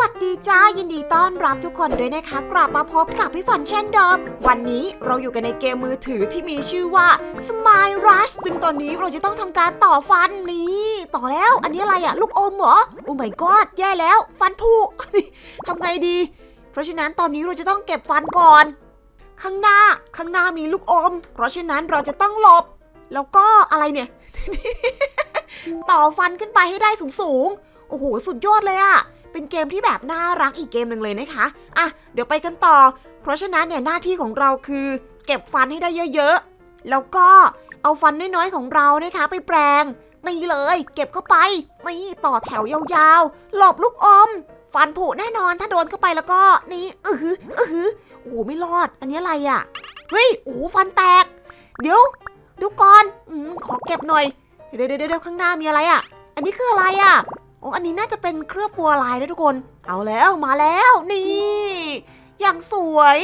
วัสดีจ้ายินดีต้อนรับทุกคนด้วยนะคะ กลับมาพบกับพี่ฝันเช่นเดิม วันนี้เราอยู่กันในเกมมือถือที่มีชื่อว่า Smile Rush ซึ่งตอนนี้เราจะต้องทำการต่อฟันนี่ ต่อแล้วอันนี้อะไรอะลูกอมเหรอ โอ้ my god แย่แล้ว ฟันผุ ทำไงดี เพราะฉะนั้นตอนนี้เราจะต้องเก็บฟันก่อน ข้างหน้าข้างหน้ามีลูกอม เพราะฉะนั้นเราจะต้องหลบ แล้วก็อะไรเนี่ย ต่อฟันขึ้นไปให้ได้สูงๆโอ้โหสุดยอดเลยอะ เป็นเกมที่แบบน่ารักอีกเกมหนึ่งเลยนะคะ อะ เดี๋ยวไปกันต่อ เพราะฉะนั้นเนี่ยหน้าที่ของเราคือ เก็บฟันให้ได้เยอะๆ แล้วก็เอาฟันน้อยๆของเรานะคะ ไปแปลงนี่เลย เก็บเข้าไปนี่ต่อแถวยาวๆ หลบลูกอม ฟันผุแน่นอนถ้าโดนเข้าไปแล้วก็นี่อือหืออือหือโอ้โหไม่รอด อันนี้อะไรอะเฮ้ยโอ้โหฟันแตก เดี๋ยวดูก่อนอขอเก็บหน่อยเดี๋ยวเดี๋ยวเดี๋ยวข้างหน้ามีอะไรอะ่ะ อันนี้คืออะไรอะ่ะ โอ้อันนี้น่าจะเป็นเครือบฟัวลายนะทุกคน เอาแล้วมาแล้วนี่ อย่างสวย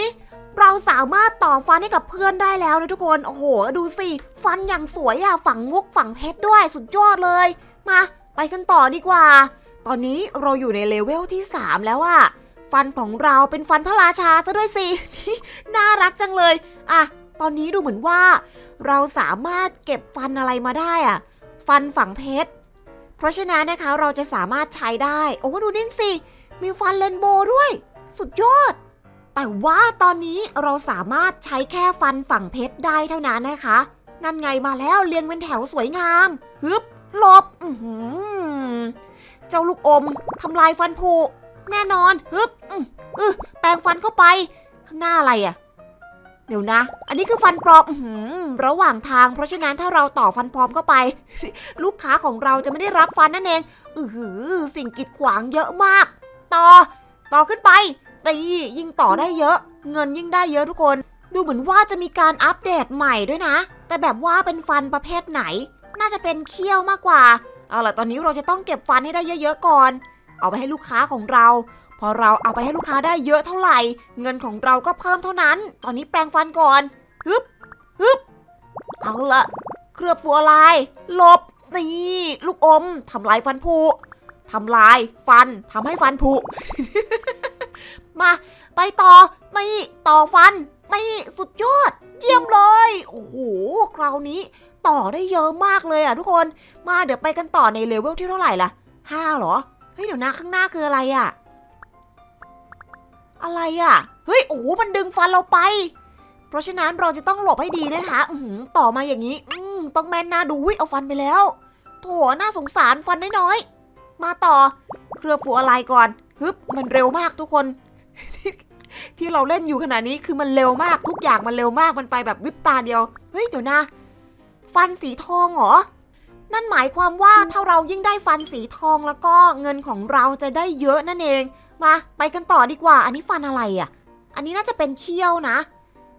เราสามารถต่อฟันให้กับเพื่อนได้แล้วนะทุกคน โอ้โห ดูสิ ฟันอย่างสวยอะ่ะฝังมุกฝังเพชรด้วยสุดยอดเลย มา ไปกันต่อดีกว่า ตอนนี้เราอยู่ในเลเวลที่ 3 แล้วอะฟันของเราเป็นฟันพระราชาซะด้วยสิ น่ารักจังเลยอะตอนนี้ดูเหมือนว่า เราสามารถเก็บฟันอะไรมาได้อะฟันฝังเพชร เพราะฉะนั้นนะคะเราจะสามารถใช้ได้ โอ้ดูนี่สิ มีฟันเรนโบวด้วย สุดยอด แต่ว่าตอนนี้เราสามารถใช้แค่ฟันฝั่งเพชรได้เท่านั้นนะคะ นั่นไงมาแล้วเรียงเป็นแถวสวยงาม ฮึบหลบอือหือเจ้าลูกอมทำลายฟันผุแน่นอน ฮึบอืออแปรงฟันเข้าไป ข้างหน้าอะไรอะ เดี๋ยวนะ อันนี้คือฟันปลอมอระหว่างทาง เพราะฉะนั้นถ้าเราต่อฟันปลอมเข้าไป ลูกค้าของเราจะไม่ได้รับฟันนั่นเองอือหือสิ่งกีดขวางเยอะมาก ต่อ ต่อขึ้นไปตียิ่งต่อได้เยอะ เงินยิ่งได้เยอะทุกคน ดูเหมือนว่าจะมีการอัปเดตใหม่ด้วยนะ แต่แบบว่าเป็นฟันประเภทไหน น่าจะเป็นเขี้ยวมากกว่า เอาล่ะตอนนี้เราจะต้องเก็บฟันให้ได้เยอะๆก่อน เอาไปให้ลูกค้าของเรา พอเราเอาไปให้ลูกค้าได้เยอะเท่าไหร่ เงินของเราก็เพิ่มเท่านั้น ตอนนี้แปรงฟันก่อนฮึบฮึบเอาละเคลือบฟัวลาย ลบ นี่ ลูกอมทำลายฟันผุทำลายฟันทำให้ฟันผุ มา ไปต่อ นี่ ต่อฟัน นี่ สุดยอด เยี่ยมเลย โอ้โห คราวนี้ ต่อได้เยอะมากเลยอะทุกคน มาเดี๋ยวไปกันต่อในเลเวลที่เท่าไหร่ล่ะห้าเหรอ เฮ้ยเดี๋ยวนะข้างหน้าคืออะไรอะ อะไรอะ เฮ้ย โอ้โห มันดึงฟันเราไป เพราะฉะนั้นเราจะต้องหลบให้ดีนะคะต่อมาอย่างนี้ อืต้องแม่นนาดูวิเอาฟันไปแล้ว โถน่าสงสารฟันน้อยๆ มาต่อ เครือฟูอะไรก่อน ฮึบ มันเร็วมากทุกคน ที่เราเล่นอยู่ขนาดนี้คือมันเร็วมากทุกอย่างมันเร็วมาก มันไปแบบวิบตาเดียว เฮ้ย เดี๋ยวนะ ฟันสีทองเหรอ นั่นหมายความว่าถ้าเรายิ่งได้ฟันสีทองแล้วก็เงินของเราจะได้เยอะนั่นเอง มาไปกันต่อดีกว่า อันนี้ฟันอะไรอะ่ะ อันนี้น่าจะเป็นเขี้ยวนะ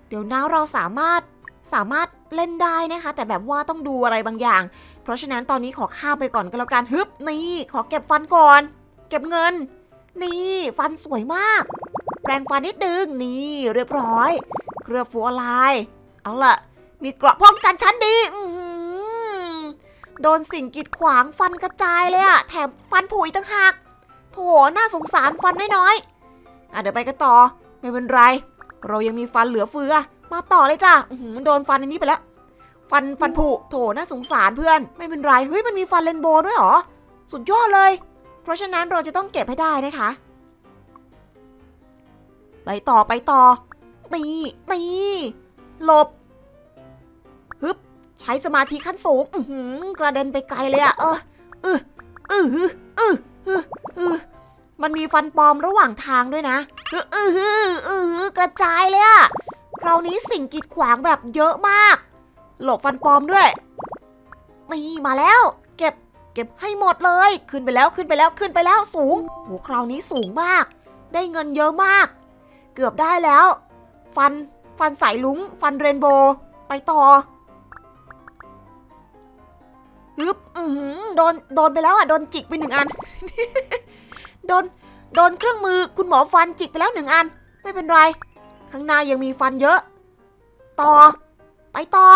เดี๋ยวนะเราสามารถสามารถเล่นได้นะคะ แต่แบบว่าต้องดูอะไรบางอย่าง เพราะฉะนั้นตอนนี้ขอข้าไปก่อนก็แล้วกันฮึบนี่ขอเก็บฟันก่อน เก็บเงิน นี่ฟันสวยมาก แปรงฟันนิดนึงนี่เรียบร้อยเคลือฟูอะไรเอาล่ะ มีเกราะป้องกันชั้นดีอืโดนสิ่งกีดขวางฟันกระจายเลยอะแถมฟันผุอีกต่างหาก โถน่าสงสารฟันน้อยๆอะเดี๋ยวไปกันต่อ ไม่เป็นไร เรายังมีฟันเหลือเฟือ มาต่อเลยจ้ะอื้อหือโดนฟันอันนี้ไปแล้ว ฟันฟันผุโถน่าสงสารเพื่อน ไม่เป็นไร เฮ้ยมันมีฟันเรนโบว์ด้วยหรอ สุดยอดเลย เพราะฉะนั้นเราจะต้องเก็บให้ได้นะคะ ไปต่อไปต่อ ตีตีหลบ ฮึบ ใช้สมาธิขั้นสูงกระเด็นไปไกลเลยอะเออออเออเออเออเออเออ มันมีฟันปลอมระหว่างทางด้วยนะเออเออเออกระจายเลยอะคราวนี้สิ่งกีดขวางแบบเยอะมาก หลบฟันปลอมด้วยนี่มาแล้ว เก็บเก็บให้หมดเลย ขึ้นไปแล้วขึ้นไปแล้วขึ้นไปแล้วสูงโหคราวนี้สูงมาก ได้เงินเยอะมาก เกือบได้แล้ว ฟันฟันสายลุงฟันเรนโบว์ไปต่อฮึบอือหือโดนโดนไปแล้วอะ โดนจิกไปหนึ่งอัน โดน โดนเครื่องมือคุณหมอฟันจิกไปแล้วหนึ่งอัน ไม่เป็นไร ข้างหน้ายังมีฟันเยอะ ต่อ ไปต่อ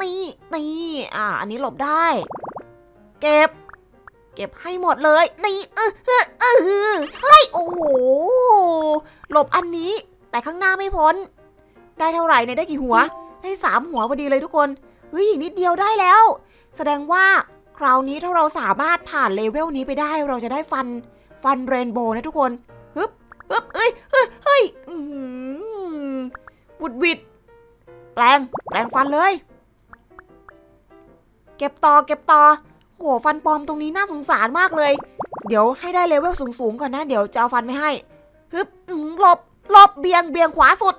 นี่ นี่ อ่า อันนี้หลบได้ เก็บ เก็บให้หมดเลย นี่เออเออเอออเฮ้ย โอ้โห หลบอันนี้ แต่ข้างหน้าไม่พ้น ได้เท่าไหร่เนี่ยได้กี่หัว ได้สามหัวพอดีเลยทุกคน เฮ้ยอีกนิดเดียวได้แล้ว แสดงว่าคราวนี้ถ้าเราสามารถผ่านเลเวลนี้ไปได้เราจะได้ฟัน ฟันเรนโบว์นะทุกคนฮึบฮึบเอ้ยเฮ้ยเฮ้ยบุดวิดแปลงแปลงฟันเลย เก็บต่อเก็บต่อโหฟันปลอมตรงนี้น่าสงสารมากเลย เดี๋ยวให้ได้เลเวลสูงๆก่อนนะ เดี๋ยวจะเอาฟันไม่ให้ฮึบหลบหลบเบี่ยงเบี่ยงขวาสุด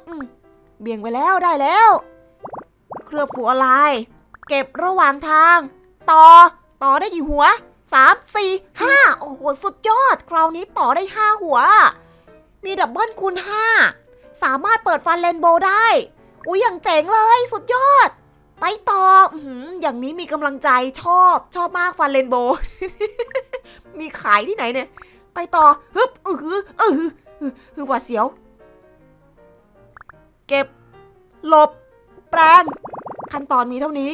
เบี่ยงไปแล้วได้แล้ว เคลือบฟูอะไร เก็บระหว่างทาง ต่อ ต่อได้กี่หัว สามสี่ห้าโอ้โห สุดยอด คราวนี้ต่อได้ห้าหัว มีดับเบิลคูณห้าสามารถเปิดฟันเรนโบว์ได้ อุ้ยอย่างเจ๋งเลย สุดยอด ไปต่ออื้อหืออย่างนี้มีกำลังใจชอบชอบมากฟันเรนโบว์มีขายที่ไหนเนี่ย ไปต่อฮึบอือหืออือหืออือหือหวาเสียว เก็บ หลบ แปลง ขั้นตอนมีเท่านี้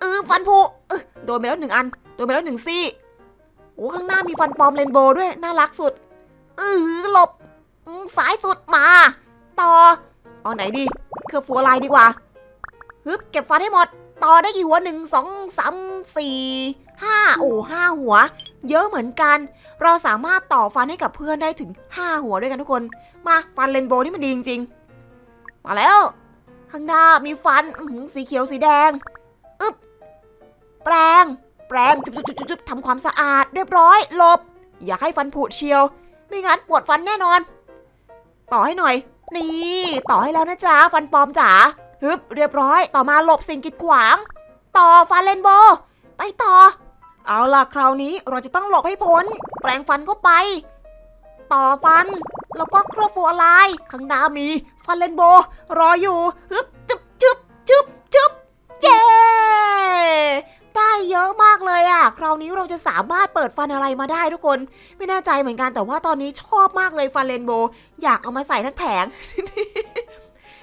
เออฟันผุโดนไปแล้วหนึ่งอัน โดนไปแล้วหนึ่งซี่โอ้ข้างหน้ามีฟันปลอมเรนโบว์ด้วย น่ารักสุดเออหลบสายสุดมา ต่อเอาไหนดี เครือฟัวลายดีกว่าฮึบเก็บฟันให้หมด ต่อได้กี่หัวหนึ่งสองสามสี่ห้าโอ้ห้าหัว เยอะเหมือนกัน เราสามารถต่อฟันให้กับเพื่อนได้ถึง5หัวด้วยกันทุกคน มาฟันเรนโบว์นี่มันดีจริงๆ มาแล้ว ข้างหน้ามีฟันสีเขียวสีแดง อึ๊บแปรง แปรงจุบจุบจุบจุบจุบทำความสะอาดเรียบร้อยหลบ อย่าให้ฟันผุเชียว ไม่งั้นปวดฟันแน่นอน ต่อให้หน่อย นี่ ต่อให้แล้วนะจ๊ะฟันปลอมจ๋าฮึบเรียบร้อย ต่อมาหลบสิ่งกีดขวาง ต่อฟันเรนโบ ไปต่อ เอาล่ะคราวนี้เราจะต้องหลบให้พ้น แปรงฟันเข้าไป ต่อฟัน แล้วก็ครอบฟัวลายข้างหน้ามี ฟันเรนโบ รออยู่ฮึบาวนี้เราจะสามารถเปิดฟันอะไรมาได้ทุกคน ไม่แน่ใจเหมือนกันแต่ว่าตอนนี้ชอบมากเลยฟันเรนโบว์อยากเอามาใส่ทั้งแผง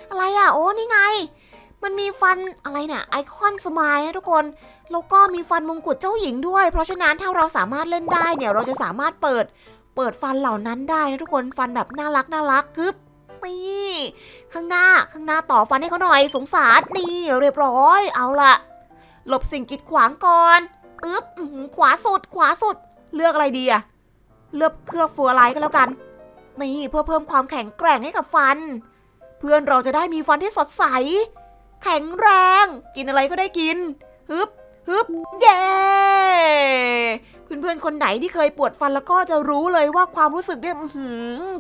อะไรอะ โอ้นี่ไง มันมีฟันอะไรเนี่ยไอคอนสมายนะทุกคน แล้วก็มีฟันมงกุฎเจ้าหญิงด้วย เพราะฉะนั้นถ้าเราสามารถเล่นได้เนี่ยเราจะสามารถเปิดเปิดฟันเหล่านั้นได้นะทุกคนฟันแบบน่ารักน่ารักกึบนี่ข้างหน้าข้างหน้าต่อฟันให้เขาหน่อยสงสารนี่เรียบร้อย เอาละหลบสิ่งกีดขวางก่อน อึ๊บขวาสุด ขวาสุด เลือกอะไรดีอะเลือกเครือฟัวไลท์ก็แล้วกัน นี่เพื่อเพิ่มความแข็งแกร่งให้กับฟัน เพื่อนเราจะได้มีฟันที่สดใส แข็งแรง กินอะไรก็ได้กิน ฮึบฮึบเย้เพื่อนๆคนไหนที่เคยปวดฟันแล้วก็จะรู้เลยว่าความรู้สึกเนี่ย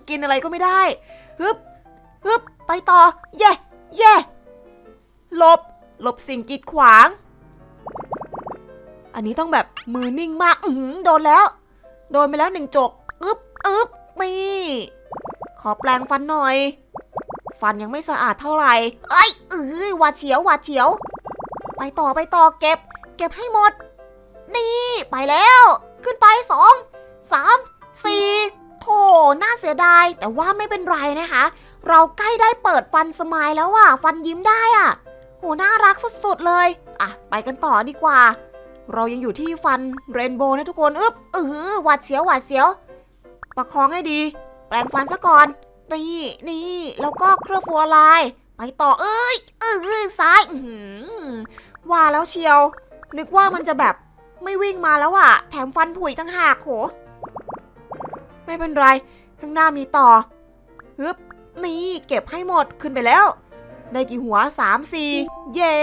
กินอะไรก็ไม่ได้ ฮึบฮึบไปต่อ เย่เย่หลบ หลบสิ่งกีดขวาง อันนี้ต้องแบบมือนิ่งมากอืโดนแล้ว โดนไปแล้วหนึ่งจกอึ๊บอึ๊บนี่ขอแปลงฟันหน่อย ฟันยังไม่สะอาดเท่าไหร่เอ้ยเอ้ยหวาดเฉียวหวาดเฉียว ไปต่อไปต่อเก็บ เก็บให้หมด นี่ไปแล้ว ขึ้นไปสองสามสี่โถน่าเสียดาย แต่ว่าไม่เป็นไรนะคะ เราใกล้ได้เปิดฟันสมายแล้วอะฟันยิ้มได้อะ โห น่ารักสุดๆเลย อะ ไปกันต่อดีกว่า เรายังอยู่ที่ฟันเรนโบว์นะทุกคนอึ๊บเออหวาดเสียวหวาดเสียว ประคองให้ดี แปรงฟันซะก่อน นี่นี่ แล้วก็เครื่องฟัวลาย ไปต่อเอ้ยเอ้ยซ้ายว่าแล้วเชียว นึกว่ามันจะแบบไม่วิ่งมาแล้วอะแถมฟันผุยตั้งหากโห ไม่เป็นไร ข้างหน้ามีต่อฮึบนี่เก็บให้หมดขึ้นไปแล้ว ได้กี่หัวสามสี่เย่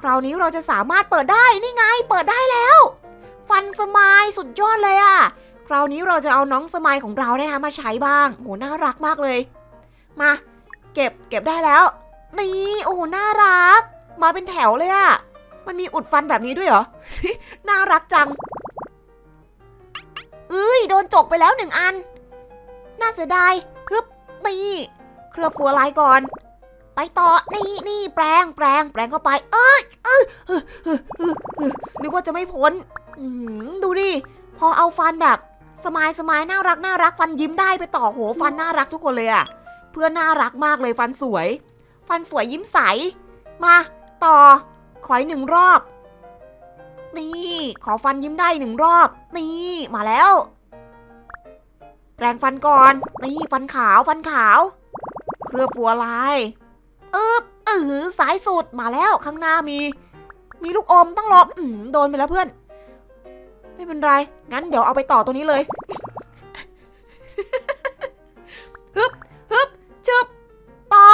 คราวนี้เราจะสามารถเปิดได้นี่ไงเปิดได้แล้ว ฟันสมายสุดยอดเลยอะคราวนี้เราจะเอาน้องสมายของเรานะคะมาใช้บ้างโหน่ารักมากเลย มา เก็บเก็บได้แล้ว นี่โอ้โหน่ารัก มาเป็นแถวเลยอะมันมีอุดฟันแบบนี้ด้วยเหรอ น่ารักจังเอ้ยโดนจกไปแล้วหนึ่งอัน น่าเสียดายฮึบนี่เคลือบฟัวลายก่อน ไปต่อ นี่นี่แปรงแปรงแปรงเข้าไป เอ้ยเอยเออเออเออเออนึกว่าจะไม่พ้นดูดิ พอเอาฟันแบบสมายสมายน่ารักน่ารักฟันยิ้มได้ไปต่อโหฟันน่ารักทุกคนเลยอะเพื่อนน่ารักมากเลยฟันสวย ฟันสวยยิ้มใส มาต่อ ขออีกหนึ่งรอบ นี่ ขอฟันยิ้มได้หนึ่งรอบ นี่ มาแล้ว แปรงฟันก่อน นี่ฟันขาวฟันขาว เคลือฟัวลาย อึบเออสายสุดมาแล้วข้างหน้ามี มีลูกอมต้องหลบอืมโดนไปแล้วเพื่อน ไม่เป็นไร งั้นเดี๋ยวเอาไปต่อตัวนี้เลยฮึบฮึบชึบต่อ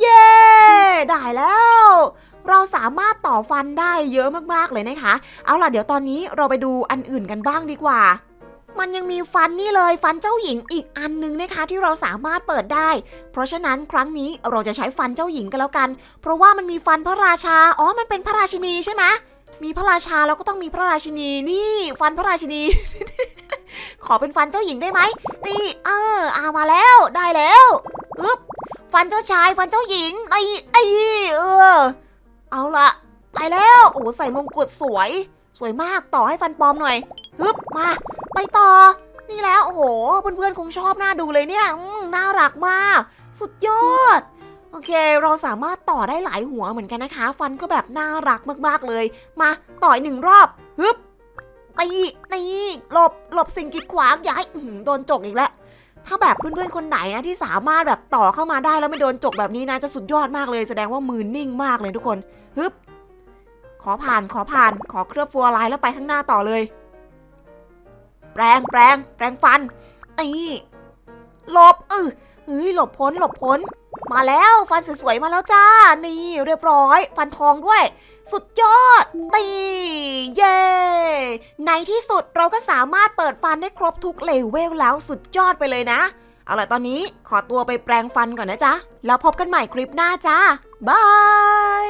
เย้ได้แล้ว เราสามารถต่อฟันได้เยอะมากๆเลยนะคะ เอาล่ะเดี๋ยวตอนนี้เราไปดูอันอื่นกันบ้างดีกว่า มันยังมีฟันนี่เลยฟันเจ้าหญิงอีกอันนึงนะคะที่เราสามารถเปิดได้ เพราะฉะนั้นครั้งนี้เราจะใช้ฟันเจ้าหญิงกันแล้วกัน เพราะว่ามันมีฟันพระราชา อ๋อ มันเป็นพระราชินีใช่ไหมมีพระราชาแล้วก็ต้องมีพระราชินี นี่ ฟันพระราชินี ขอเป็นฟันเจ้าหญิงได้ไหม นี่ เออเอามาแล้วได้แล้วอึ๊บฟันเจ้าชายฟันเจ้าหญิงไอ้ไอ้เออ เอาละไปแล้ว โอ้ใส่มงกุฎสวย สวยมากต่อให้ฟันปลอมหน่อยฮึบมา ไปต่อ นี่แล้วโอ้โห เพื่อนๆคงชอบหน้าดูเลยเนี่ยน่ารักมาก สุดยอด โอเค เราสามารถต่อได้หลายหัวเหมือนกันนะคะ ฟันก็แบบน่ารักมากๆเลย มาต่ออีกหนึ่งรอบฮึบตีนี่หลบหลบสิ่งกีดขวางอย่าให้โดนจกอีกแล้วถ้าแบบเพื่อนๆคนไหนนะที่สามารถแบบต่อเข้ามาได้แล้วไม่โดนจกแบบนี้นะจะสุดยอดมากเลย แสดงว่ามือนิ่งมากเลยทุกคนฮึบขอผ่านขอผ่านขอเคลือบฟัวลายแล้วไปข้างหน้าต่อเลย แปรงแปรงแปรงฟันนี่หลบเออเฮ้ยหลบพ้นหลบพ้น มาแล้วฟันสวยๆมาแล้วจ้า นี่เรียบร้อย ฟันทองด้วย สุดยอดนี่เย้ในที่สุดเราก็สามารถเปิดฟันได้ครบทุกเลเวลแล้วสุดยอดไปเลยนะ เอาล่ะตอนนี้ขอตัวไปแปรงฟันก่อนนะจ๊ะ แล้วพบกันใหม่คลิปหน้าจ้าบาย